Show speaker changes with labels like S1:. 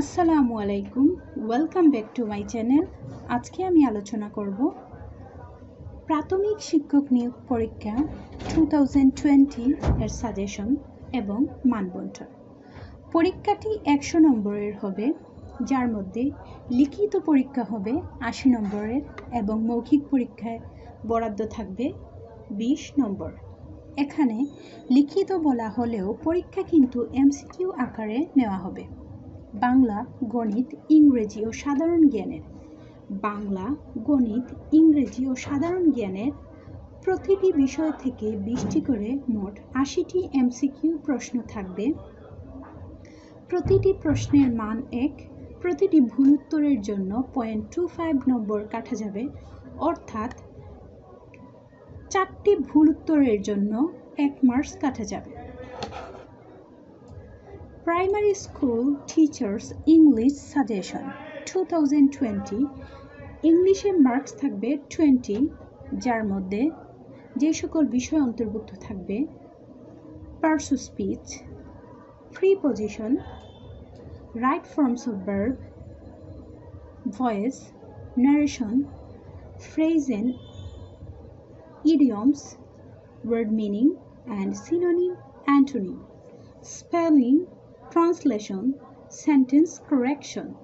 S1: আসসালামু আলাইকুম। Welcome back to my channel আজকে আমি আলোচনা করব প্রাথমিক শিক্ষক নিয়োগ পরীক্ষা টু থাউজেন্ড টোয়েন্টি এর সাজেশন এবং মানবন্টন পরীক্ষাটি একশো নম্বরের হবে, যার মধ্যে লিখিত পরীক্ষা হবে আশি নম্বরের এবং মৌখিক পরীক্ষায় বরাদ্দ থাকবে বিশ নম্বর। এখানে লিখিত বলা হলেও পরীক্ষা কিন্তু এমসিকিউ আকারে নেওয়া হবে। বাংলা, গণিত, ইংরেজি ও সাধারণ জ্ঞানের। বাংলা, গণিত, ইংরেজি ও সাধারণ জ্ঞানের প্রতিটি বিষয় থেকে বিশটি করে মোট আশিটি এমসিকিউ প্রশ্ন থাকবে। প্রতিটি প্রশ্নের মান এক, প্রতিটি ভুল উত্তরের জন্য পয়েন্ট টু ফাইভ নম্বর কাটা যাবে। অর্থাৎ চারটি ভুল উত্তরের জন্য এক মার্কস কাটা যাবে। Primary school teachers English suggestion two thousand twenty ইংলিশে মার্কস থাকবে টোয়েন্টি যার মধ্যে যে সকল বিষয় অন্তর্ভুক্ত থাকবে parts of speech preposition right forms of verb voice narration, phrase and idioms, word meaning, and synonym, antonym. Spelling translation sentence correction